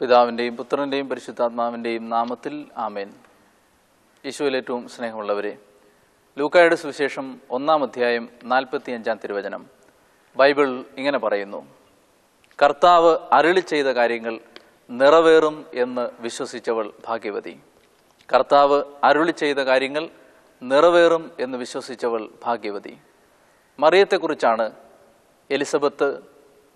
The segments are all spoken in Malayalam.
പിതാവിന്റെയും പുത്രന്റെയും പരിശുദ്ധാത്മാവിന്റെയും നാമത്തിൽ ആമേൻ. യേശുവിൽ ഏറ്റവും സ്നേഹമുള്ളവരെ ലൂക്കായുടെ സുവിശേഷം ഒന്നാം അധ്യായം നാൽപ്പത്തിയഞ്ചാം തിരുവചനം. ബൈബിൾ ഇങ്ങനെ പറയുന്നു കർത്താവ് അരുളി ചെയ്ത കാര്യങ്ങൾ നിറവേറും എന്ന് വിശ്വസിച്ചവൾ ഭാഗ്യവതി. കർത്താവ് അരുളി ചെയ്ത കാര്യങ്ങൾ നിറവേറും എന്ന് വിശ്വസിച്ചവൾ ഭാഗ്യവതി. മറിയത്തെക്കുറിച്ചാണ് എലിസബത്ത്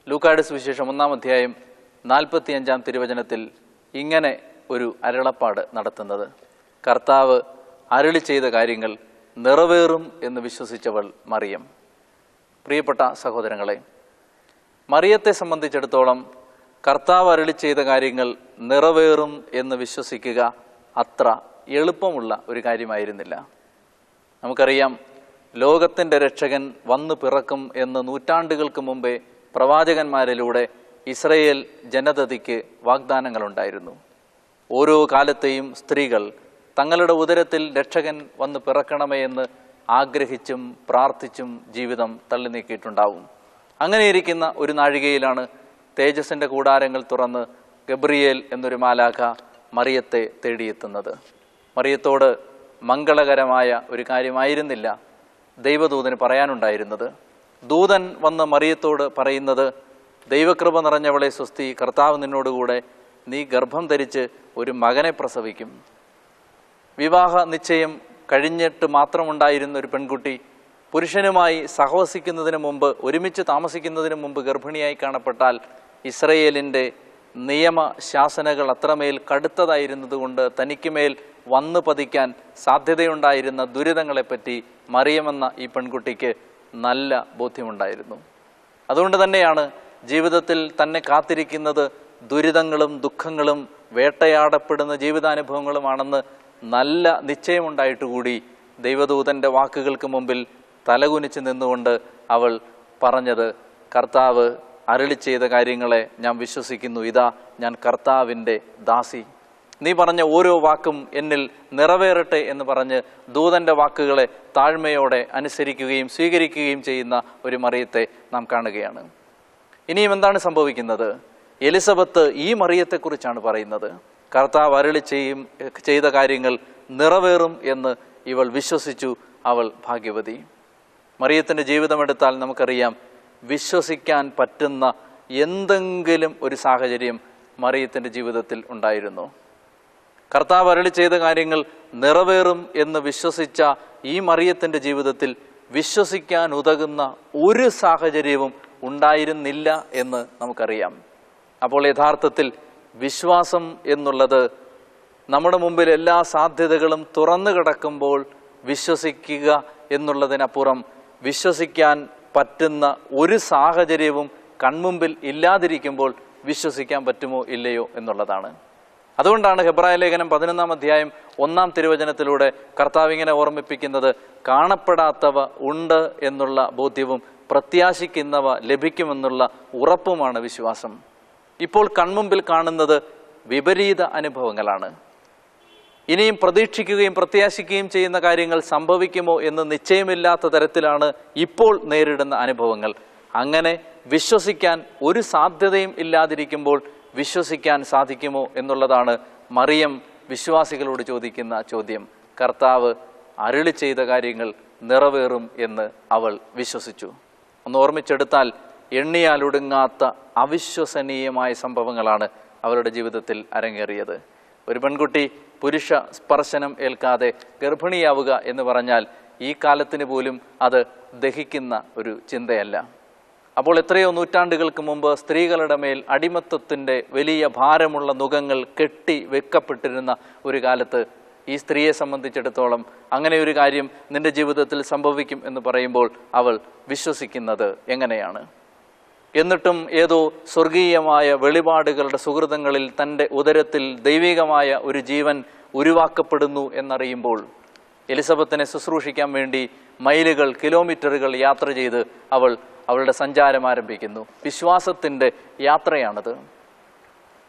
ലൂക്കായുടെ സുവിശേഷം ഒന്നാം അധ്യായം നാൽപ്പത്തിയഞ്ചാം തിരുവചനത്തിൽ ഇങ്ങനെ ഒരു അരുളപ്പാട് നടത്തുന്നത്. കർത്താവ് അരുളി ചെയ്ത കാര്യങ്ങൾ നിറവേറും എന്ന് വിശ്വസിച്ചവൾ മറിയം. പ്രിയപ്പെട്ട സഹോദരങ്ങളെ മറിയത്തെ സംബന്ധിച്ചിടത്തോളം കർത്താവ് അരുളി ചെയ്ത കാര്യങ്ങൾ നിറവേറും എന്ന് വിശ്വസിക്കുക അത്ര എളുപ്പമുള്ള ഒരു കാര്യമായിരുന്നില്ല. നമുക്കറിയാം ലോകത്തിന്റെ രക്ഷകൻ വന്നു പിറക്കും എന്ന് നൂറ്റാണ്ടുകൾക്ക് മുമ്പേ പ്രവാചകന്മാരിലൂടെ ഇസ്രയേൽ ജനതയ്ക്ക് വാഗ്ദാനങ്ങളുണ്ടായിരുന്നു. ഓരോ കാലത്തെയും സ്ത്രീകൾ തങ്ങളുടെ ഉദരത്തിൽ രക്ഷകൻ വന്ന് പിറക്കണമേ എന്ന് ആഗ്രഹിച്ചും പ്രാർത്ഥിച്ചും ജീവിതം തള്ളി നീക്കിയിട്ടുണ്ടാവും അങ്ങനെയിരിക്കുന്ന ഒരു നാഴികയിലാണ് തേജസ്സിന്റെ കൂടാരങ്ങൾ തുറന്ന് ഗബ്രിയേൽ എന്നൊരു മാലാഖ മറിയത്തെ തേടിയെത്തുന്നത്. മറിയത്തോട് മംഗളകരമായ ഒരു കാര്യമായിരുന്നില്ല ദൈവദൂതന് പറയാനുണ്ടായിരുന്നത്. ദൂതൻ വന്ന് മറിയത്തോട് പറയുന്നത് ദൈവകൃപ നിറഞ്ഞവളെ സ്വസ്തി കർത്താവ് നിന്നോടുകൂടെ നീ ഗർഭം ധരിച്ച് ഒരു മകനെ പ്രസവിക്കും. വിവാഹ നിശ്ചയം കഴിഞ്ഞിട്ട് മാത്രമുണ്ടായിരുന്ന ഒരു പെൺകുട്ടി പുരുഷനുമായി സഹവസിക്കുന്നതിന് മുമ്പ് ഒരുമിച്ച് താമസിക്കുന്നതിന് മുമ്പ് ഗർഭിണിയായി കാണപ്പെട്ടാൽ ഇസ്രയേലിന്റെ നിയമ ശാസനകൾ അത്രമേൽ കടുത്തതായിരുന്നതുകൊണ്ട് തനിക്കുമേൽ വന്നു പതിക്കാൻ സാധ്യതയുണ്ടായിരുന്ന ദുരിതങ്ങളെപ്പറ്റി മറിയമെന്ന ഈ പെൺകുട്ടിക്ക് നല്ല ബോധ്യമുണ്ടായിരുന്നു. അതുകൊണ്ട് തന്നെയാണ് ജീവിതത്തിൽ തന്നെ കാത്തിരിക്കുന്നത് ദുരിതങ്ങളും ദുഃഖങ്ങളും വേട്ടയാടപ്പെടുന്ന ജീവിതാനുഭവങ്ങളുമാണെന്ന് നല്ല നിശ്ചയമുണ്ടായിട്ട് കൂടി ദൈവദൂതന്റെ വാക്കുകൾക്ക് മുമ്പിൽ തലകുനിച്ച് നിന്നുകൊണ്ട് അവൾ പറഞ്ഞത് കർത്താവ് അരളി ചെയ്ത കാര്യങ്ങളെ ഞാൻ വിശ്വസിക്കുന്നു. ഇതാ ഞാൻ കർത്താവിന്റെ ദാസി. നീ പറഞ്ഞ ഓരോ വാക്കും എന്നിൽ നിറവേറട്ടെ എന്ന് പറഞ്ഞ് ദൂതന്റെ വാക്കുകളെ താഴ്മയോടെ അനുസരിക്കുകയും സ്വീകരിക്കുകയും ചെയ്യുന്ന ഒരു മറിയത്തെ നാം കാണുകയാണ്. ഇനിയും എന്താണ് സംഭവിക്കുന്നത്? എലിസബത്ത് ഈ മറിയത്തെക്കുറിച്ചാണ് പറയുന്നത്. കർത്താവ് അരളി ചെയ്യും ചെയ്ത കാര്യങ്ങൾ നിറവേറും എന്ന് ഇവൾ വിശ്വസിച്ചു. അവൾ ഭാഗ്യവതി. മറിയത്തിന്റെ ജീവിതമെടുത്താൽ നമുക്കറിയാം വിശ്വസിക്കാൻ പറ്റുന്ന എന്തെങ്കിലും ഒരു സാഹചര്യം മറിയത്തിന്റെ ജീവിതത്തിൽ ഉണ്ടായിരുന്നു. കർത്താവ് അരളി ചെയ്ത കാര്യങ്ങൾ നിറവേറും എന്ന് വിശ്വസിച്ച ഈ മറിയത്തിന്റെ ജീവിതത്തിൽ വിശ്വസിക്കാൻ ഉതകുന്ന ഒരു സാഹചര്യവും ഉണ്ടായിരുന്നില്ല എന്ന് നമുക്കറിയാം. അപ്പോൾ യഥാർത്ഥത്തിൽ വിശ്വാസം എന്നുള്ളത് നമ്മുടെ മുമ്പിൽ എല്ലാ സാധ്യതകളും തുറന്നു കിടക്കുമ്പോൾ വിശ്വസിക്കുക എന്നുള്ളതിനപ്പുറം വിശ്വസിക്കാൻ പറ്റുന്ന ഒരു സാഹചര്യവും കൺമുമ്പിൽ ഇല്ലാതിരിക്കുമ്പോൾ വിശ്വസിക്കാൻ പറ്റുമോ ഇല്ലയോ എന്നുള്ളതാണ്. അതുകൊണ്ടാണ് ഹെബ്രായ ലേഖനം പതിനൊന്നാം അധ്യായം ഒന്നാം തിരുവചനത്തിലൂടെ കർത്താവ് ഇങ്ങനെ ഓർമ്മിപ്പിക്കുന്നത് കാണപ്പെടാത്തവ ഉണ്ട് എന്നുള്ള ബോധ്യവും പ്രത്യാശിക്കുന്നവ ലഭിക്കുമെന്നുള്ള ഉറപ്പുമാണ് വിശ്വാസം. ഇപ്പോൾ കൺമുമ്പിൽ കാണുന്നത് വിപരീത അനുഭവങ്ങളാണ്. ഇനിയും പ്രതീക്ഷിക്കുകയും പ്രത്യാശിക്കുകയും ചെയ്യുന്ന കാര്യങ്ങൾ സംഭവിക്കുമോ എന്ന് നിശ്ചയമില്ലാത്ത തരത്തിലാണ് ഇപ്പോൾ നേരിടുന്ന അനുഭവങ്ങൾ. അങ്ങനെ വിശ്വസിക്കാൻ ഒരു സാധ്യതയും ഇല്ലാതിരിക്കുമ്പോൾ വിശ്വസിക്കാൻ സാധിക്കുമോ എന്നുള്ളതാണ് മറിയം വിശ്വാസികളോട് ചോദിക്കുന്ന ചോദ്യം. കർത്താവ് അരുളി ചെയ്ത കാര്യങ്ങൾ നിറവേറും എന്ന് അവൾ വിശ്വസിച്ചു. ഒന്ന് ഓർമ്മിച്ചെടുത്താൽ എണ്ണിയാലൊടുങ്ങാത്ത അവിശ്വസനീയമായ സംഭവങ്ങളാണ് അവരുടെ ജീവിതത്തിൽ അരങ്ങേറിയത്. ഒരു പെൺകുട്ടി പുരുഷ സ്പർശനം ഏൽക്കാതെ ഗർഭിണിയാവുക എന്ന് പറഞ്ഞാൽ ഈ കാലത്തിന് പോലും അത് ദഹിക്കുന്ന ഒരു ചിന്തയല്ല. അപ്പോൾ എത്രയോ നൂറ്റാണ്ടുകൾക്ക് മുമ്പ് സ്ത്രീകളുടെ മേൽ അടിമത്വത്തിന്റെ വലിയ ഭാരമുള്ള നുഖങ്ങൾ കെട്ടി വെക്കപ്പെട്ടിരുന്ന ഒരു കാലത്ത് ഈ സ്ത്രീയെ സംബന്ധിച്ചിടത്തോളം അങ്ങനെ ഒരു കാര്യം നിന്റെ ജീവിതത്തിൽ സംഭവിക്കും എന്ന് പറയുമ്പോൾ അവൾ വിശ്വസിക്കുന്നത് എങ്ങനെയാണ്? എന്നിട്ടും ഏതോ സ്വർഗീയമായ വെളിപാടുകളുടെ സുഹൃതങ്ങളിൽ തന്റെ ഉദരത്തിൽ ദൈവികമായ ഒരു ജീവൻ ഉരുവാക്കപ്പെടുന്നു എന്നറിയുമ്പോൾ എലിസബത്തിനെ ശുശ്രൂഷിക്കാൻ വേണ്ടി മൈലുകൾ കിലോമീറ്ററുകൾ യാത്ര ചെയ്ത് അവൾ അവളുടെ സഞ്ചാരം ആരംഭിക്കുന്നു. വിശ്വാസത്തിന്റെ യാത്രയാണത്.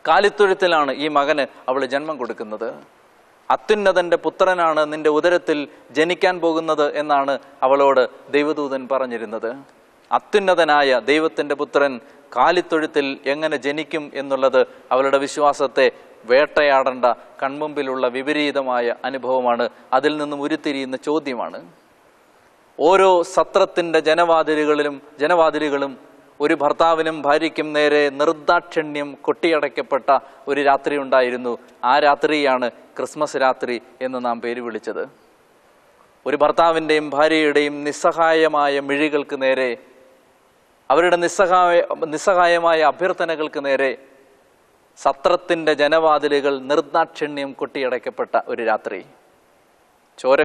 കാലിത്തൊഴുത്തിലാണ് ഈ മകന് അവൾ ജന്മം കൊടുക്കുന്നത്. അത്യുന്നതന്റെ പുത്രനാണ് നിന്റെ ഉദരത്തിൽ ജനിക്കാൻ പോകുന്നത് എന്നാണ് അവളോട് ദൈവദൂതൻ പറഞ്ഞിരുന്നത്. അത്യുന്നതനായ ദൈവത്തിന്റെ പുത്രൻ കാലിത്തൊഴുത്തിൽ എങ്ങനെ ജനിക്കും എന്നുള്ളത് അവളുടെ വിശ്വാസത്തെ വേട്ടയാടേണ്ട കൺമുമ്പിലുള്ള വിപരീതമായ അനുഭവമാണ്. അതിൽ നിന്നും ഉരുത്തിരിയുന്ന ചോദ്യമാണ്. ഓരോ സത്രത്തിന്റെ ജനവാതിലുകളിലും ജനവാതിലുകളും ഒരു ഭർത്താവിനും ഭാര്യയ്ക്കും നേരെ നിർദാക്ഷിണ്യം കൊട്ടിയടയ്ക്കപ്പെട്ട ഒരു രാത്രി ഉണ്ടായിരുന്നു. ആ രാത്രിയാണ് ക്രിസ്മസ് രാത്രി എന്ന് നാം പേര് വിളിച്ചത്. ഒരു ഭർത്താവിന്റെയും ഭാര്യയുടെയും നിസ്സഹായമായ മിഴികൾക്ക് നേരെ അവരുടെ നിസ്സഹായ നിസ്സഹായമായ അഭ്യർത്ഥനകൾക്ക് നേരെ സത്രത്തിന്റെ ജനവാതിലുകൾ നിർദാക്ഷിണ്യം കൊട്ടിയടയ്ക്കപ്പെട്ട ഒരു രാത്രി. ചോര